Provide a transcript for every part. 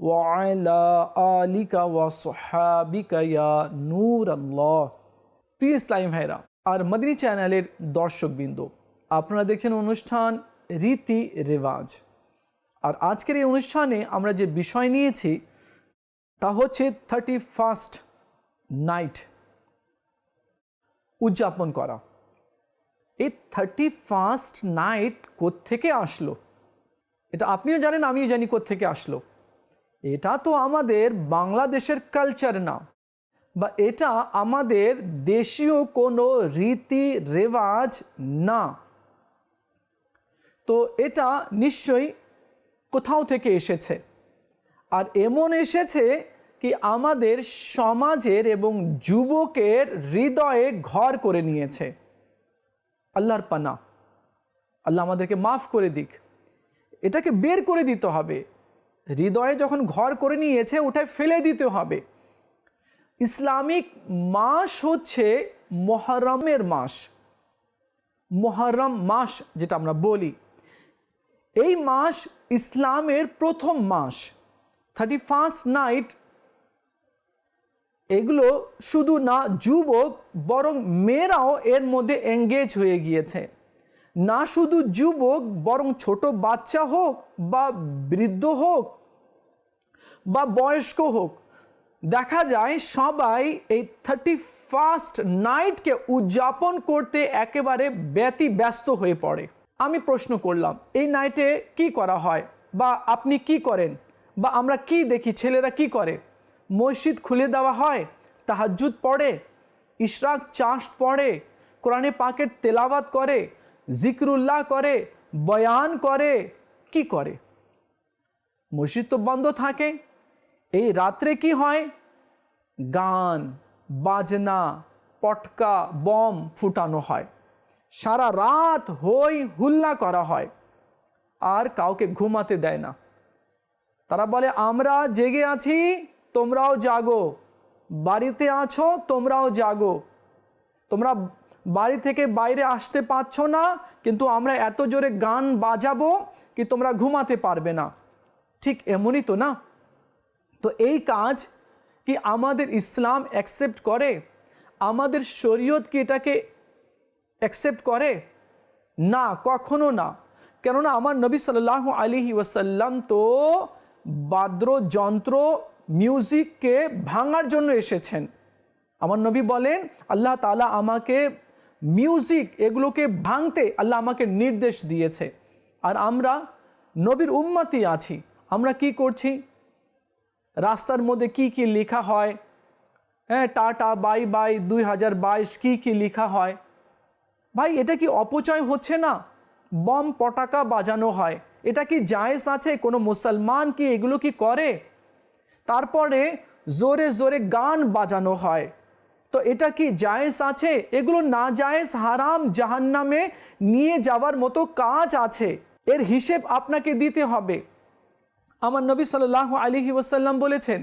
ওয়াইলা আলিকা ওয়া সোহাবিকা আর মদিনী চ্যানেলের দর্শকবৃন্দ, আপনারা দেখছেন অনুষ্ঠান রীতি রেওয়াজ। আর আজকের এই অনুষ্ঠানে আমরা যে বিষয় নিয়েছি, তা হচ্ছে থার্টি ফার্স্ট নাইট উদযাপন করা। এই থার্টি ফার্স্ট নাইট কোত্থেকে আসলো? এটা আপনিও জানেন, আমিও জানি কোত্থেকে আসলো। এটা তো আমাদের বাংলাদেশের কালচার না। বা এটা আমাদের দেশীয় কোনো রীতি রেওয়াজ না। তো এটা নিশ্চয়ই কোথাও থেকে এসেছে। আর এমন এসেছে কি আমাদের সমাজের এবং যুবকের হৃদয়ে ঘর করে নিয়েছে। আল্লাহর পানা। আল্লাহ আমাদেরকে মাফ করে দিক। এটাকে বের করে দিতে হবে। হৃদয়ে যখন ঘর করে নিয়েছে, ওটায় ফেলে দিতে হবে। ইসলামিক মাস হচ্ছে মহরমের মাস। মহরম মাস যেটা আমরা বলি। এই মাস ইসলামের প্রথম মাস। থার্টি ফার্স্ট নাইট এগুলো শুধু না, যুবক, বরং মেয়েরাও এর মধ্যে এঙ্গেজ হয়ে গিয়েছে। না শুধু যুবক, বরং ছোট বাচ্চা হোক বা বৃদ্ধ হোক বা বয়স্ক হোক, দেখা যায় সবাই এই থার্টি ফার্স্ট নাইটকে উদযাপন করতে একেবারে ব্যতি ব্যস্ত হয়ে পড়ে। আমি প্রশ্ন করলাম, এই নাইটে কি করা হয়? বা আপনি কি করেন? বা আমরা কি দেখি? ছেলেরা কি করে? মসজিদ খুলে দেওয়া হয় তাহাজুদ পড়ে, ইশরাক চাষ পড়ে, কোরআনে পাকের তেলাওয়াত করে, জিকরুল্লাহ করে, বয়ান করে, কি করে? মসজিদ তো বন্ধ থাকে। এই রাত্রে কি হয়? গান, বাজনা, পটকা, বম ফুটানো হয়। সারা রাত হই হুল্লা করা হয়। আর কাউকে ঘুমাতে দেয় না। তারা বলে, আমরা জেগে আছি, তোমরাও জাগো। বাড়িতে আছো, তোমরাও জাগো। তোমরা বাড়ি থেকে বাইরে আসতে পারছ না, কিন্তু আমরা এত জোরে গান বাজাবো কি তোমরা ঘুমাতে পারবে না। ঠিক এমনই তো না? তো এই কাজ কি আমাদের ইসলাম অ্যাকসেপ্ট করে? আমাদের শরীয়ত কি এটাকে অ্যাকসেপ্ট করে? না, কখনো না। কেননা আমার নবী সাল্লাহ আলিহি ওয়াসাল্লাম তো বাদ্যযন্ত্র মিউজিককে ভাঙার জন্য এসেছেন। আমার নবী বলেন, আল্লাহ তালা আমাকে মিউজিক এগুলোকে ভাঙতে আল্লাহ আমাকে নির্দেশ দিয়েছে। আর আমরা নবীর উম্মাতি আছি। আমরা কি করছি? রাস্তার মধ্যে কি কি লেখা হয়? হ্যাঁ টাটা, বাই বাই, দুই হাজার বাইশ, কী কী লেখা হয়? ভাই, এটা কি অপচয় হচ্ছে না? বম পটাকা বাজানো হয়। এটা কি জায়েজ আছে? কোনো মুসলমান কি এগুলো কি করে? তারপরে জোরে জোরে গান বাজানো হয়। তো এটা কি জায়েজ আছে? এগুলো না জায়েজ হারাম, জাহান্নামে নিয়ে যাওয়ার মতো কাজ আছে। এর হিসেব আপনাকে দিতে হবে। আমার নবী সাল্লাহ আলিহি ওসাল্লাম বলেছেন,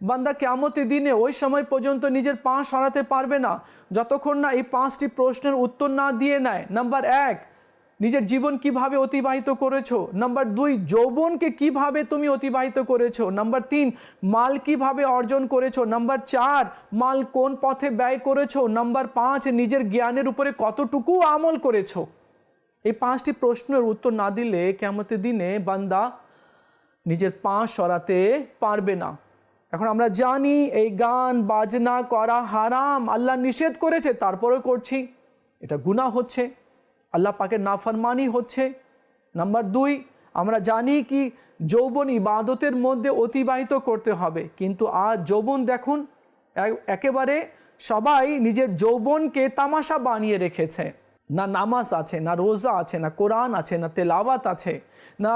বান্দা কেমতের দিনে ওই সময় পর্যন্ত নিজের পা সরাতে পারবে না, যতক্ষণ না এই পাঁচটি প্রশ্নের উত্তর না দিয়ে নেয়। নাম্বার এক, নিজের জীবন কীভাবে অতিবাহিত করেছ? নাম্বার দুই, যৌবনকে কীভাবে তুমি অতিবাহিত করেছ? নাম্বার তিন, মাল কীভাবে অর্জন করেছ? নাম্বার চার, মাল কোন পথে ব্যয় করেছ? নাম্বার পাঁচ, নিজের জ্ঞানের উপরে কতটুকু আমল করেছ? এই পাঁচটি প্রশ্নের উত্তর না দিলে কেমতের দিনে বান্দা নিজের পা সরাতে পারবে না। এখন আমরা জানি এই গান, বাজনা করা হারাম, আল্লাহ নিষেধ করেছে, তারপরেও করছি। এটা গুনাহ হচ্ছে, আল্লাহ পাকের নাফরমানি হচ্ছে। নাম্বার দুই, আমরা জানি কি যৌবন ইবাদতের মধ্যে অতিবাহিত করতে হবে, কিন্তু আজ যৌবন দেখুন একেবারে সবাই নিজের যৌবনকে তামাশা বানিয়ে রেখেছে। না নামাজ আছে, না রোজা আছে, না কোরআন আছে, না তেলাওয়াত আছে, না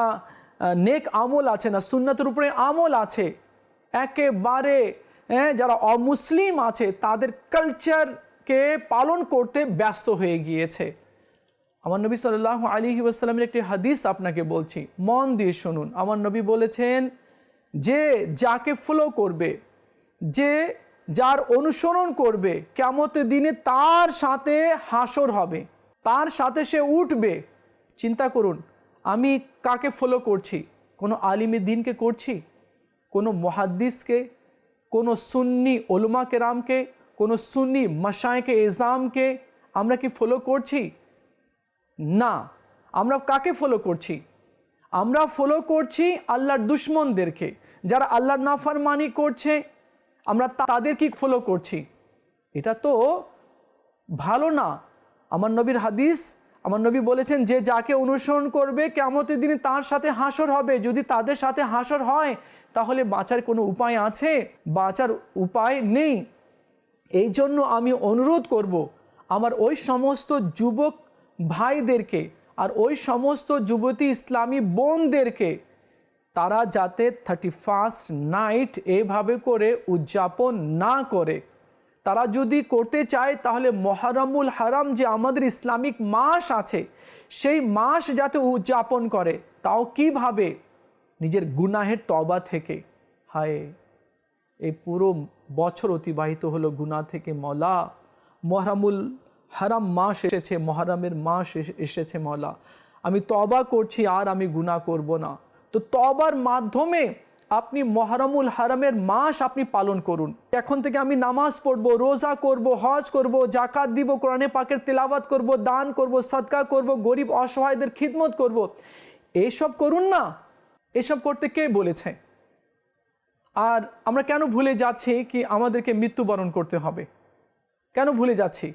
নেক আমল আছে না সুন্নতের উপরে আমল আছে একেবারে হ্যাঁ, যারা অমুসলিম আছে তাদের কালচারকে পালন করতে ব্যস্ত হয়ে গিয়েছে। আমার নবী সাল্লাহ আলী ওয়াসাল্লামের একটি হাদিস আপনাকে বলছি মন দিয়ে শুনুন। আমার নবী বলেছেন যে যাকে ফলো করবে যে যার অনুসরণ করবে কেমতের দিনে তার সাথে হাসর হবে তার সাথে সে উঠবে। চিন্তা করুন আমি কাকে ফলো করছি? কোনো আলিমে দিনকে করছি? কোনো মহাদ্দিসকে? কোনো সুন্নি ওলমা কেরামকে? কোনো সুন্নি মশাইকে এজামকে আমরা কি ফলো করছি? না। আমরা কাকে ফলো করছি? আমরা ফলো করছি আল্লাহর দুশ্মনদেরকে। যারা আল্লাহর নাফরমানি করছে, আমরা তাদের কি ফলো করছি? এটা তো ভালো না। আমার নবীর হাদিস আমার নবী বলেছেন, যে যাকে অনুসরণ করবে কেমতের দিনে তার সাথে হাসর হবে। যদি তাদের সাথে হাসর হয়, তাহলে বাঁচার কোনো উপায় আছে? বাঁচার উপায় নেই। এই জন্য আমি অনুরোধ করব, আমার ওই সমস্ত যুবক ভাইদেরকে আর ওই সমস্ত যুবতী ইসলামী বোনদেরকে, তারা যাতে থার্টি ফার্স্ট নাইট এভাবে করে উদযাপন না করে। তারা যদি করতে চায়, তাহলে মহারামুল হারাম যে আমাদের ইসলামিক মাস আছে, সেই মাস যাতে উদযাপন করে, তাও কীভাবে? নিজের গুনাহের তবা থেকে। হায়, এই পুরো বছর অতিবাহিত হলো গুনা থেকে মলা মহরামুল হারাম মাস এসেছে, মহারামের মাস এসে- এসেছে মলা আমি তবা করছি, আর আমি গুনাহ করব না। তো তবার মাধ্যমে আপনি মহারামুল হারামের মাস আপনি পালন করুন। এখন থেকে আমি নামাজ পড়ব, রোজা করব, হজ করব, জাকাত দিব, কোরআনে পাকের তেলাওয়াত করব, দান করব সৎকা করব, গরিব অসহায়দের খিদমত করব। এইসব করুন না। এসব করতে কে বলেছে? আর আমরা কেন ভুলে যাচ্ছি কি আমাদেরকে মৃত্যুবরণ করতে হবে? কেন ভুলে যাচ্ছি?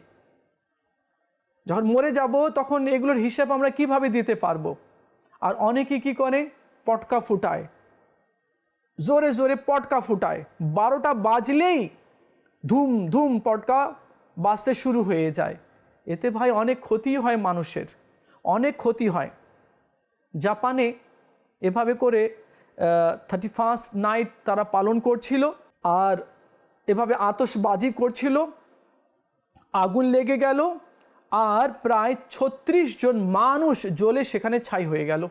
যখন মরে যাব তখন এগুলোর হিসাব আমরা কীভাবে দিতে পারব? আর অনেকে কি করে? পটকা ফুটায়। জোরে জোরে পটকা ফুটায়। বারোটা বাজলেই ধুম ধুম পটকা বাজতে শুরু হয়ে যায়। এতে ভাই অনেক ক্ষতি হয় মানুষের। অনেক ক্ষতি হয়। জাপানে এভাবে করে থার্টি ফার্স্ট নাইট তারা পালন করছিল আর এভাবে আতশবাজি করছিল। আগুন লেগে গেল আর প্রায় ছত্রিশ জন মানুষ জ্বলে সেখানে ছাই হয়ে গেল।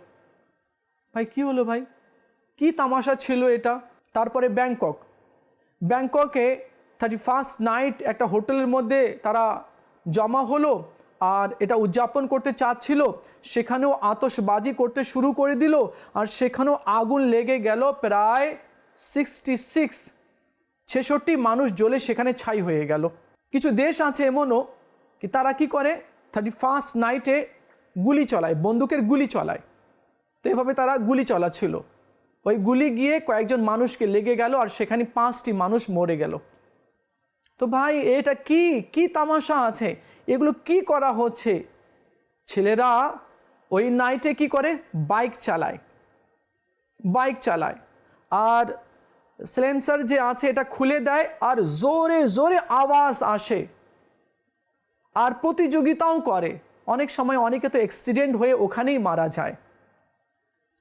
ভাই, কি হলো ভাই? কি তামাশা ছিল এটা? তারপরে ব্যাংকক। ব্যাংককে থার্টি ফার্স্ট নাইট একটা হোটেলের মধ্যে তারা জমা হলো আর এটা উদযাপন করতে চাচ্ছিল। সেখানেও আতশবাজি করতে শুরু করে দিল আর সেখানেও আগুন লেগে গেল প্রায় সিক্সটি সিক্স ছেষট্টি মানুষ জ্বলে সেখানে ছাই হয়ে গেল। কিছু দেশ আছে এমনও কি তারা কি করে? থার্টি ফার্স্ট নাইটে গুলি চলায়, বন্দুকের গুলি চলায়। তো এভাবে তারা গুলি চলাচ্ছিল। ওই গুলি গিয়ে কয়েকজন মানুষকে লেগে গেল আর সেখানে পাঁচটি মানুষ মরে গেল। তো ভাই, এটা কি? কি তামাশা আছে? এগুলো কি করা হচ্ছে? ছেলেরা ওই নাইটে কি করে? বাইক চালায়। বাইক চালায়। আর সিলেন্সার যে আছে, এটা খুলে দেয় আর জোরে জোরে আওয়াজ আসে। আর প্রতিযোগিতাও করে। অনেক সময় অনেকে তো অ্যাক্সিডেন্ট হয়ে ওখানেই মারা যায়।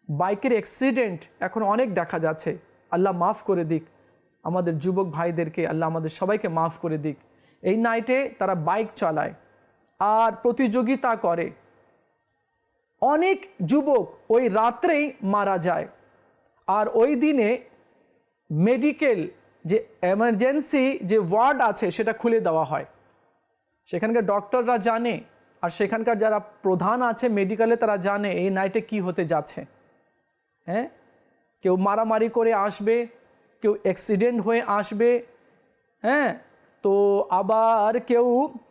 বাইকের অ্যাক্সিডেন্ট এখন অনেক দেখা যাচ্ছে। আল্লাহ মাফ করে দিক। আমাদের যুবক ভাইদেরকে আল্লাহ আমাদের সবাইকে মাফ করে দিক। এই নাইটে তারা বাইক চালায় আর প্রতিযোগিতা করে। অনেক যুবক ওই রাত্রেই মারা যায়। আর ওই দিনে মেডিকেল যে এমার্জেন্সি যে ওয়ার্ড আছে সেটা খুলে দেওয়া হয়। সেখানকার ডক্টররা জানে আর সেখানকার যারা প্রধান আছে মেডিকেলে তারা জানে এই নাইটে কি হতে যাচ্ছে। হ্যাঁ? কেউ মারামারি করে আসবে, কেউ অ্যাক্সিডেন্ট হয়ে আসবে হ্যাঁ? তো আবার কেউ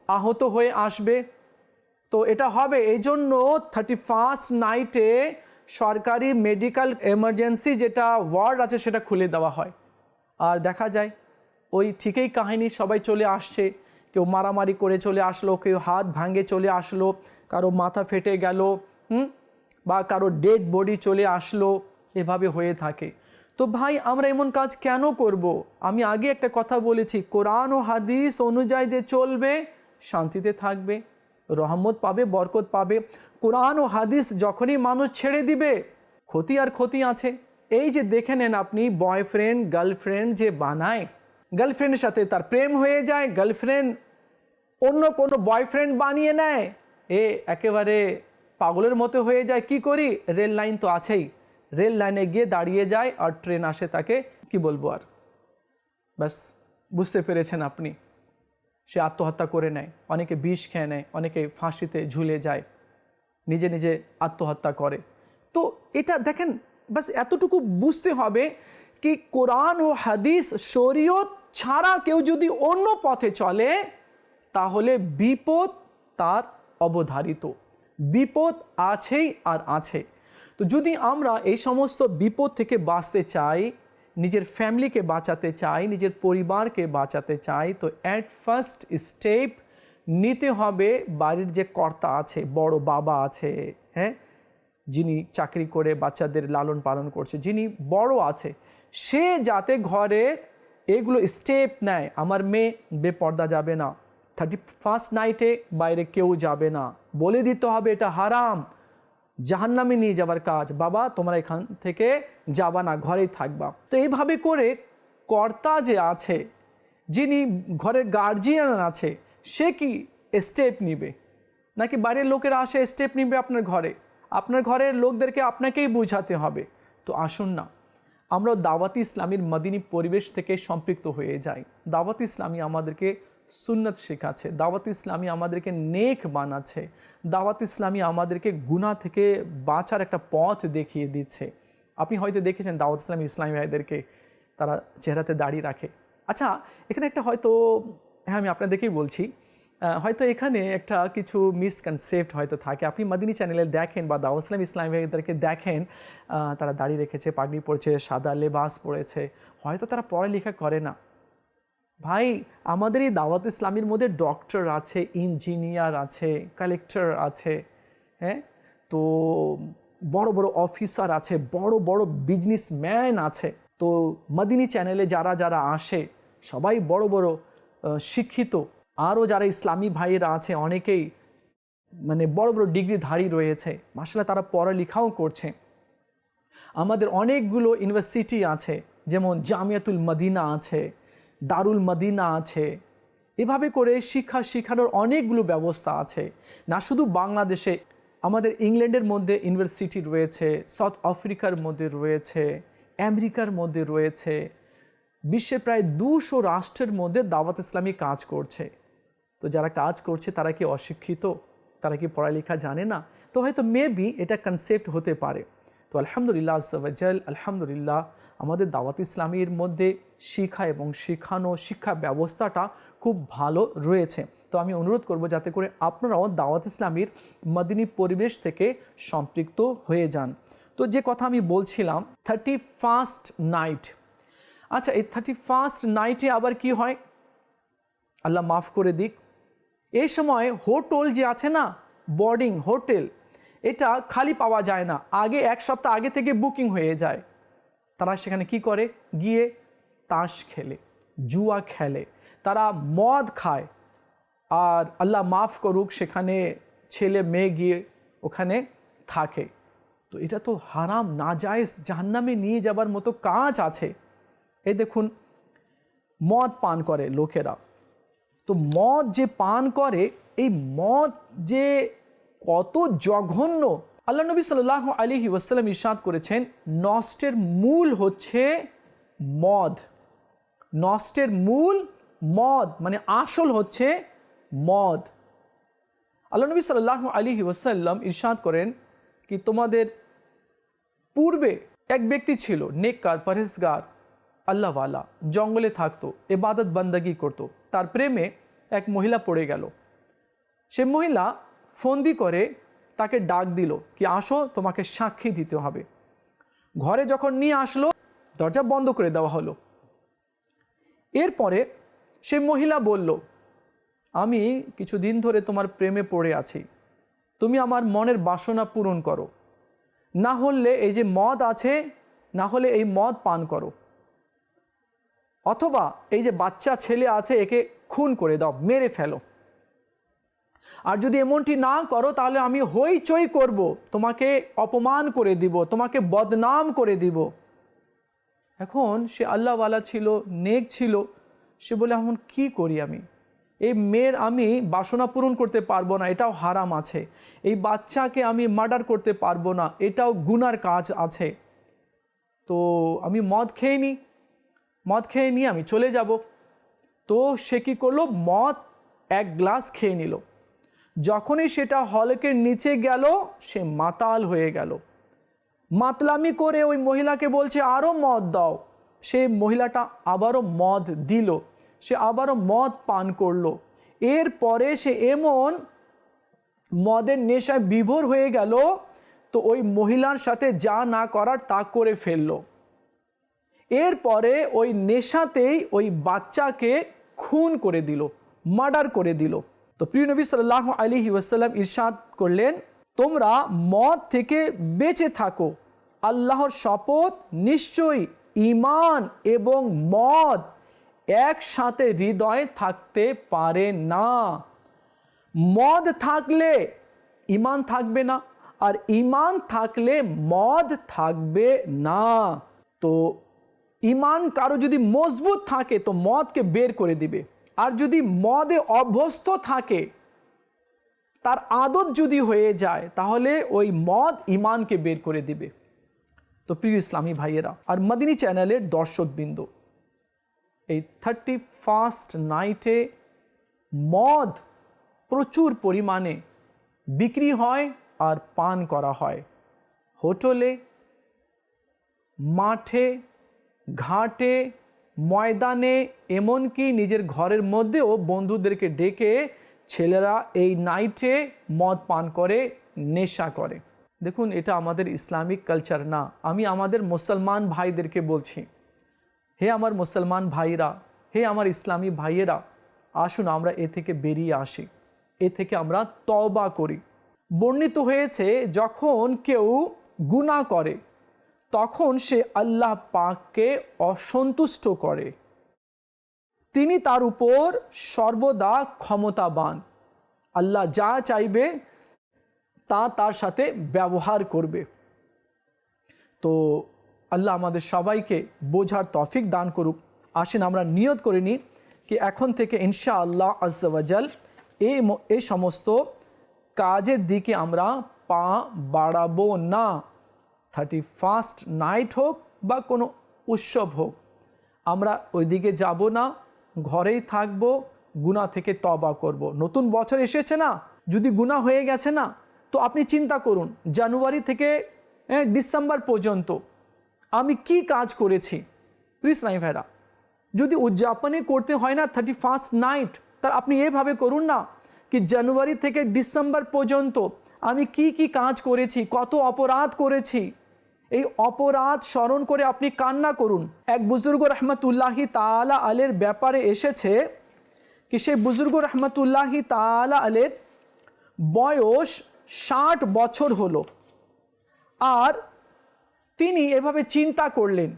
আহত হয়ে আসবে। তো এটা হবে। এই জন্য থার্টি ফার্স্ট নাইটে সরকারি মেডিকেল এমার্জেন্সি যেটা ওয়ার্ড আছে সেটা খুলে দেওয়া হয়। আর দেখা যায়, ওই ঠিকই কাহিনী সবাই চলে আসছে। কেউ মারামারি করে চলে আসলো, কেউ হাত ভাঙে চলে আসলো, কারও মাথা ফেটে গেল, হুম? বা কারও ডেড বডি চলে আসলো। এভাবে হয়ে থাকে। তো ভাই, আমরা এমন কাজ কেন করব। আমি আগে একটা কথা বলেছি, কোরআন ও হাদিস অনুযায়ী যে চলবে, শান্তিতে থাকবে, রহমত পাবে, বরকত পাবে। কোরআন ও হাদিস যখনই মানুষ ছেড়ে দিবে, ক্ষতি আর ক্ষতি আছে। এই যে দেখে নেন আপনি বয়ফ্রেন্ড গার্লফ্রেন্ড যে বানায় গার্লফ্রেন্ডের সাথে তার প্রেম হয়ে যায় গার্লফ্রেন্ড অন্য কোনো বয়ফ্রেন্ড বানিয়ে নেয়, এ একেবারে পাগলের মতো হয়ে যায়, কি করি? রেল লাইন তো আছেই। রেল লাইনে গিয়ে দাঁড়িয়ে যায় আর ট্রেন আসে তাকে, কি বলব আর? ব্যাস, বুঝতে পেরেছেন আপনি। সে আত্মহত্যা করে নেয়, অনেকে বিষ খেয়ে নেয়, অনেকে ফাঁসিতে ঝুলে যায়, নিজে নিজে আত্মহত্যা করে। তো এটা দেখেন বাস এতটুকু বুঝতে হবে কি কোরআন ও হাদিস শরীয়ত ছাড়া কেউ যদি অন্য পথে চলে, তাহলে বিপদ তার অবধারিত। বিপদ আছেই আর আছে। তো যদি আমরা এই সমস্ত বিপদ থেকে বাঁচতে চাই, নিজের ফ্যামিলিকে বাঁচাতে চাই, নিজের পরিবারকে বাঁচাতে চাই, তো অ্যাট ফার্স্ট স্টেপ নিতে হবে বাড়ির যে কর্তা আছে, বড় বাবা আছে হ্যাঁ? যিনি চাকরি করে বাচ্চাদের লালন পালন করছে, যিনি বড় আছে, সে যাতে ঘরে এগুলো স্টেপ নেয়, আমার মেয়ে বেপর্দা যাবে না থার্টি ফার্স্ট নাইটে বাইরে কেউ যাবে না, বলে দিতে হবে এটা হারাম। জাহান্নামে নিয়ে যাবার কাজ। বাবা, তোমরা এখান থেকে যাবা না, ঘরেই থাকবা। তো এইভাবে করে কর্তা যে আছে, যিনি ঘরের গার্জিয়ান আছে, সে কি স্টেপ নিবে? নাকি বাইরের লোকেরা আসে স্টেপ নিবে আপনার ঘরে? আপনার ঘরের লোকদেরকে আপনাকেই বোঝাতে হবে। তো আসুন না আমরা দাওয়াতি ইসলামীর মদিনী পরিবেশ থেকে সম্পৃক্ত হয়ে যাই। দাওয়াত ইসলামী আমাদেরকে সুন্নত শেখাচ্ছে, দাওয়াত ইসলামী আমাদেরকে নেক বানাচ্ছে, দাওয়াত ইসলামী আমাদেরকে গুনাহ থেকে বাঁচার একটা পথ দেখিয়ে দিচ্ছে। আপনি হয়তো দেখেছেন দাওয়াত ইসলামী ইসলামী ভাইদেরকে তারা চেহারাতে দাড়ি রাখে। আচ্ছা এখানে একটা হয়তো হ্যাঁ আমি আপনাদেরকেই বলছি হয়তো এখানে একটা কিছু মিসকনসেপ্ট হয়তো থাকে। আপনি মাদিনী চ্যানেলে দেখেন বা দাওয়াত ইসলাম ইসলামী ভাইদেরকে দেখেন তারা দাড়ি রেখেছে, পাগড়ি পড়ছে সাদা লেবাস পড়েছে হয়তো তারা পড়ালেখা করে না। ভাই, আমাদের এই দাওয়াত ইসলামের মধ্যে ডক্টর আছে ইঞ্জিনিয়ার আছে কালেক্টর আছে হ্যাঁ? তো বড় বড় অফিসার আছে, বড় বড় বিজনেসম্যান আছে। তো মদিনী চ্যানেলে যারা যারা আসে, সবাই বড় বড় শিক্ষিত। আরও যারা ইসলামী ভাইয়েরা আছে, অনেকেই মানে বড় বড় ডিগ্রিধারী রয়েছে। মাসালা তারা পড়ালেখাও করছে। আমাদের অনেকগুলো ইউনিভার্সিটি আছে, যেমন জামিয়াতুল মদিনা আছে দারুল মদিনা আছে। এভাবে করে শিক্ষা শেখানোর অনেকগুলো ব্যবস্থা আছে। না শুধু বাংলাদেশে, আমাদের ইংল্যান্ডের মধ্যে ইউনিভার্সিটি রয়েছে, সাউথ আফ্রিকার মধ্যে রয়েছে, আমেরিকার মধ্যে রয়েছে। বিশ্বের প্রায় দুশো রাষ্ট্রের মধ্যে দাওয়াত ইসলামী কাজ করছে। তো যারা কাজ করছে, তারা কি অশিক্ষিত? তারা কি পড়ালেখা জানে না? তো হয়তো মেবি এটা কনসেপ্ট হতে পারে। তো আলহামদুলিল্লাহ আলহামদুলিল্লাহ আমাদের দাওয়াত ইসলামীর মধ্যে শিক্ষা এবং শেখানো শিক্ষা ব্যবস্থাটা খুব ভালো রয়েছে। তো আমি অনুরোধ করব যাতে করে আপনারাও দাওয়াত ইসলামীর মদিনী পরিবেশ থেকে সম্পৃক্ত হয়ে যান। তো যে কথা আমি বলছিলাম থার্টি ফার্স্ট নাইট আচ্ছা এই থার্টি ফার্স্ট নাইটে আবার কি হয়? আল্লাহ মাফ করে দিক। এই সময় হোটেল যে আছে না বোর্ডিং হোটেল, এটা খালি পাওয়া যায় না। আগে এক সপ্তাহ আগে থেকে বুকিং হয়ে যায়। তারা সেখানে কি করে? গিয়ে তাস খেলে, জুয়া খেলে, তারা মদ খায়। আর আল্লাহ মাফ করুক, সেখানে ছেলে মেয়ে গিয়ে ওখানে থাকে। তো এটা তো হারাম না নাজায়েজ, জাহান্নামে নিয়ে যাবার মতো কাজ আছে। এই দেখুন, মদ পান করে লোকেরা। তো মদ যে পান করে, এই মদ যে কত জঘন্য। আল্লাহ নবী সাল্লাহ আলী ওয়াসাল্লাম ইরশাদ করেছেন, নষ্টের মূল হচ্ছে মদ। নষ্টের মূল মদ মানে আসল হচ্ছে মদ। আল্লাহ নবী সাল্লাহ আলী ওয়াসাল্লাম ইরশাদ করেন কি তোমাদের পূর্বে এক ব্যক্তি ছিল, নেককার, পরহেজগার আল্লাহওয়ালা জঙ্গলে থাকতো, এবাদত বান্দাগি করত, তার প্রেমে এক মহিলা পড়ে গেল। সে মহিলা ফন্দি করে তাকে ডাক দিল কি, আসো, তোমাকে সাক্ষী দিতে হবে। ঘরে যখন নিয়ে আসলো, দরজা বন্ধ করে দেওয়া হলো। এরপরে সে মহিলা বলল, আমি কিছুদিন ধরে তোমার প্রেমে পড়ে আছি। তুমি আমার মনের বাসনা পূরণ করো। না হলে এই যে মদ আছে, না হলে এই মদ পান করো। অথবা এই যে বাচ্চা ছেলে আছে, একে খুন করে দাও, মেরে ফেলো। আর যদি এমনটি না করো, তাহলে আমি হইচই করব। তোমাকে অপমান করে দিব, তোমাকে বদনাম করে দিব। এখন সে আল্লাহওয়ালা ছিল, নেক ছিল। সে বলে, এখন কি করি আমি? এই মেয়ের আমি বাসনা পূরণ করতে পারব না, এটাও হারাম আছে। এই বাচ্চাকে আমি মার্ডার করতে পারব না, এটাও গুনার কাজ আছে। তো আমি মদ খেয়ে নিই মদ খেয়ে নিয়ে আমি চলে যাব। তো সে কী করল? মদ এক গ্লাস খেয়ে নিল। যখনই সেটা হলকের নিচে গেল, সে মাতাল হয়ে গেল। মাতলামি করে ওই মহিলাকে বলছে আরও মদ দাও। সে মহিলাটা আবারও মদ দিল। সে আবারও মদ পান করল। এরপরে সে এমন মদের নেশায় বিভোর হয়ে গেল, তো ওই মহিলার সাথে যা না করার তা করে ফেলল। এরপরে ওই নেশাতেই ওই বাচ্চাকে খুন করে দিল, মার্ডার করে দিল। তো প্রিয় নবী সাল্লাহ আলী ওয়াসাল্লাম ইরশাদ করলেন তোমরা মদ থেকে বেঁচে থাকো। আল্লাহর শপথ নিশ্চয়ই ইমান এবং মদ একসাথে হৃদয়ে থাকতে পারে না। মদ থাকলে ইমান থাকবে না, আর ইমান থাকলে মদ থাকবে না। তো ইমান কারও যদি মজবুত থাকে, তো মদকে বের করে দিবে। আর যদি মদে অভ্যস্ত থাকে তার আদত যদি হয়ে যায়, তাহলে ওই মদ ইমানকে বের করে দিবে। তো প্রিয় ইসলামী ভাইয়েরা, আর মদিনী চ্যানেলের দর্শকবৃন্দ, এই থার্টি ফার্স্ট নাইটে মদ প্রচুর পরিমাণে বিক্রি হয় আর পান করা হয়। হোটেলে, মাঠে, ঘাটে, ময়দানে, এমনকি নিজের ঘরের মধ্যেও বন্ধুদেরকে ডেকে ছেলেরা এই নাইটে মদ পান করে, নেশা করে। দেখুন, এটা আমাদের ইসলামিক কালচার না। আমি আমাদের মুসলমান ভাইদেরকে বলছি, হে আমার মুসলমান ভাইরা হে আমার ইসলামী ভাইয়েরা, আসুন আমরা এ থেকে বেরিয়ে আসি। এ থেকে আমরা তওবা করি। বর্ণিত হয়েছে, যখন কেউ গুনাহ করে, তখন সে আল্লাহ পাককে অসন্তুষ্ট করে। তিনি তার উপর সর্বদা ক্ষমতাবান। আল্লাহ যা চাইবে, তা তার সাথে ব্যবহার করবে। তো আল্লাহ আমাদের সবাইকে বোঝার তফিক দান করুক। আসেন, আমরা নিয়ত করে নিই কি এখন থেকে ইনশা আল্লাহ আজ্জাল এই এই সমস্ত কাজের দিকে আমরা পা বাড়াবো না। থার্টি ফার্স্ট নাইট হোক বা কোনো উৎসব হোক, আমরা ওইদিকে যাব না। ঘরেই থাকব গুণা থেকে তবা করব। নতুন বছর এসেছে না যদি গুণা হয়ে গেছে না তো আপনি চিন্তা করুন জানুয়ারি থেকে হ্যাঁ, ডিসেম্বর পর্যন্ত আমি কি কাজ করেছি প্লিজ নাই ভাইরা যদি উদযাপনে করতে হয় না থার্টি ফার্স্ট নাইট তার আপনি এভাবে করুন না কি জানুয়ারি থেকে ডিসেম্বর পর্যন্ত আমি কি কি কাজ করেছি কত অপরাধ করেছি এই অপরাধ স্মরণ করে আপনি কান্না করুন। এক বুজুর্গ রহমতুল্লাহি তালা আলের ব্যাপারে এসেছে কি সেই বুজুর্গ রহমতুল্লাহি তালা আলের বয়স ষাট বছর হলো। আর তিনি এভাবে চিন্তা করলেন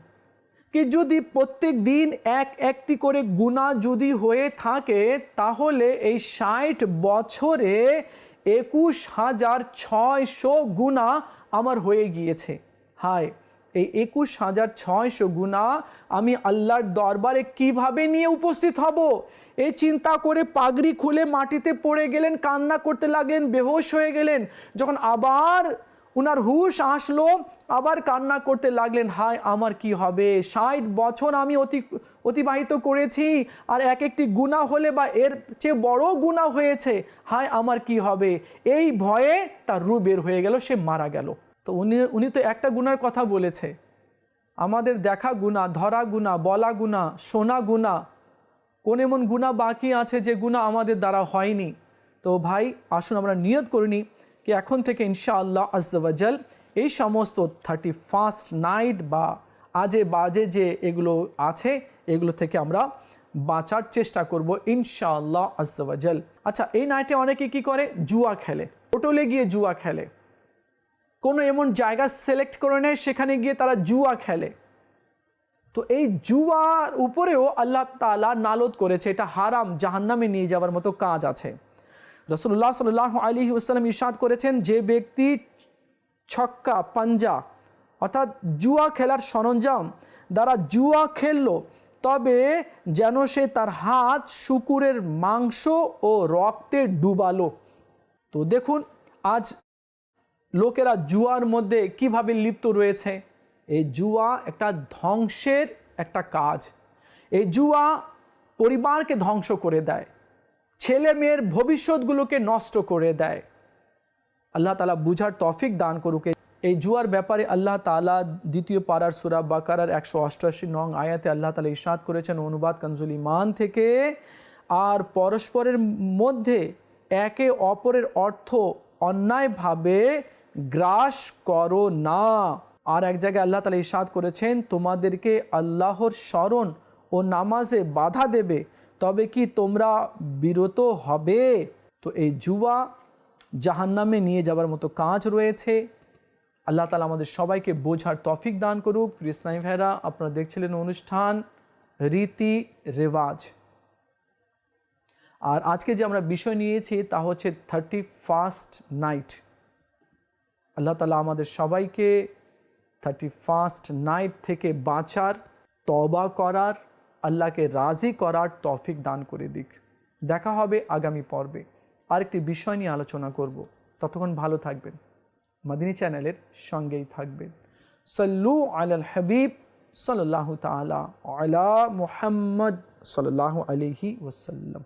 কি যদি প্রত্যেক দিন এক একটি করে গুণা যদি হয়ে থাকে, তাহলে এই ষাট বছরে একুশ হাজার ছয়শো গুণা আমার হয়ে গিয়েছে। হায়, এই একুশ হাজার ছয়শো গুণা আমি আল্লাহর দরবারে কীভাবে নিয়ে উপস্থিত হব? এই চিন্তা করে পাগড়ি খুলে মাটিতে পড়ে গেলেন, কান্না করতে লাগলেন, বেহোশ হয়ে গেলেন। যখন আবার উনার হুশ আসলো, আবার কান্না করতে লাগলেন, হায়, আমার কি হবে? ষাট বছর আমি অতি, অতিবাহিত করেছি, আর এক একটি গুণা হলে বা এর চেয়ে বড় গুণা হয়েছে, হায়, আমার কি হবে? এই ভয়ে তার রু বের হয়ে গেল, সে মারা গেল। তো উনি উনি তো একটা গুনার কথা বলেছে। আমাদের দেখা গুণা ধরা গুণা বলা গুণা শোনা গুণা কোন এমন গুণা বাকি আছে যে গুণা আমাদের দ্বারা হয়নি। তো ভাই, আসুন আমরা নিয়ত করিনি কি এখন থেকে ইনশাআল্লাহ আজ্জাল এই সমস্ত থার্টি ফার্স্ট নাইট বা আজে বাজে যে এগুলো আছে, এগুলো থেকে আমরা বাঁচার চেষ্টা করব ইনশাআল্লাহ আজ্জাল আচ্ছা এই নাইটে অনেকে কি করে? জুয়া খেলে। হোটেলে গিয়ে জুয়া খেলে। কোনো এমন জায়গা সিলেক্ট করে নেয়, সেখানে গিয়ে তারা জুয়া খেলে। তো এই জুয়ার উপরেও আল্লাহ তালা নালত করেছে, এটা হারাম, জাহান্নামে নিয়ে যাওয়ার মতো কাজ আছে। রসুল্লাহ সাল্লাহ আলী ওসালাম ইরশাদ করেছেন, যে ব্যক্তি ছক্কা, পাঞ্জা, অর্থাৎ জুয়া খেলার সরঞ্জাম দ্বারা জুয়া খেললো, তবে যেন সে তার হাত শুকুরের মাংস ও রক্তে ডুবালো। তো দেখুন, আজ লোকেরা জুয়ার মধ্যে কীভাবে লিপ্ত রয়েছে? এই জুয়া একটা ধ্বংসের একটা কাজ। এই জুয়া পরিবারকে ধ্বংস করে দেয়। ছেলে মেয়ের ভবিষ্যৎগুলোকে নষ্ট করে দেয়। আল্লাহ তালা বুঝার তফিক দান করুক। এই জুয়ার ব্যাপারে আল্লাহ তালা দ্বিতীয় পাড়ার সুরা বাকারার একশো অষ্টআশি নং আয়াতে আল্লাহ তালা ইশাদ করেছেন, অনুবাদ কানজুল ইমান থেকে। আর পরস্পরের মধ্যে একে অপরের অর্থ অন্যায়ভাবে গ্রাস করো না। আর এক জায়গায় আল্লাহ তালা ইসাদ করেছেন, তোমাদেরকে আল্লাহর স্মরণ ও নামাজে বাধা দেবে, তবে কি তোমরা বিরত হবে? তো এই জুয়া জাহান্নামে নিয়ে যাবার মতো কাজ রয়েছে। আল্লাহ তালা আমাদের সবাইকে বোঝার তফিক দান করুক। কৃষ্ণাই ভাইরা আপনারা দেখছিলেন অনুষ্ঠান রীতি রেওয়াজ। আর আজকে যে আমরা বিষয় নিয়েছি, তা হচ্ছে থার্টি ফার্স্ট নাইট আল্লাহ তালা আমাদের সবাইকে থার্টি ফার্স্ট নাইট থেকে বাঁচার তবা করার, আল্লাহকে রাজি করার তফিক দান করে দিক। দেখা হবে আগামী পর্বে। আরেকটি বিষয় নিয়ে আলোচনা করব। ততক্ষণ ভালো থাকবেন। মাদিনী চ্যানেলের সঙ্গেই থাকবেন। সল্লু আলাল হাবিব সাল্লাহ তালা আলা মুহাম্মদ সাল্লাহ আলহি ওসাল্লাম